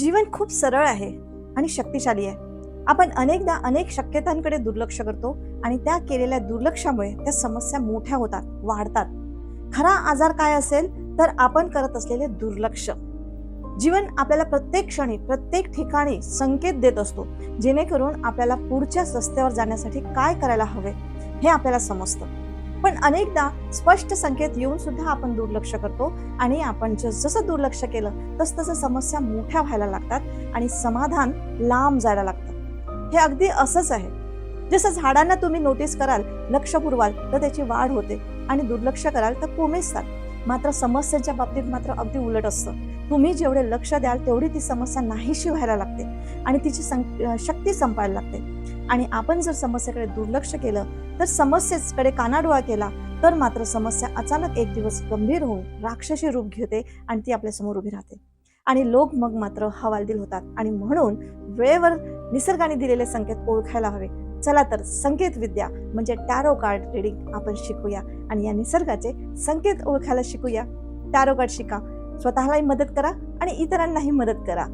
जीवन खूप सरळ आहे आणि शक्तिशाली आहे. आपण अनेकदा अनेक शक्यतांकडे दुर्लक्ष करतो आणि त्या केलेल्या दुर्लक्षामुळे त्या समस्या मोठ्या होतात वाढतात. खरा आजार काय असेल तर आपण करत असलेले दुर्लक्ष. जीवन आपल्याला प्रत्येक क्षणी प्रत्येक ठिकाणी संकेत देत असतो जेणेकरून आपल्याला पुढच्या रस्त्यावर जाण्यासाठी काय करायला हवे हे आपल्याला समजतं. पण अनेकदा स्पष्ट संकेत येऊन सुद्धा आपण दुर्लक्ष करतो. आणि आपण जस जसं दुर्लक्ष केलं तस तसं समस्या मोठ्या व्हायला लागतात आणि समाधान लांब जायला लागतं. हे अगदी असंच आहे. जसं झाडांना तुम्ही नोटीस कराल लक्ष पुरवाल तर त्याची वाढ होते आणि दुर्लक्ष कराल तर कोमेजतात. मात्र समस्यांच्या बाबतीत मात्र अगदी उलट असतं. तुम्ही जेवढे लक्ष द्याल तेवढी ती समस्या नाहीशी व्हायला लागते आणि तिची सं- शक्ती संपायला लागते. आणि आपण जर समस्येकडे दुर्लक्ष केलं तर समस्येकडे कानाडोळा केला तर मात्र समस्या अचानक एक दिवस गंभीर होऊन राक्षसी रूप घेते आणि ती आपल्यासमोर उभी राहते. आणि लोक मग मात्र हवालदिल होतात आणि म्हणून वेळेवर निसर्गाने दिलेले संकेत ओळखायला हवे. चला तर संकेत विद्या म्हणजे टॅरो कार्ड रिडिंग आपण शिकूया आणि या निसर्गाचे संकेत ओळखायला शिकूया. टॅरो कार्ड शिका. स्वतःलाही मदत करा आणि इतरांनाही मदत करा.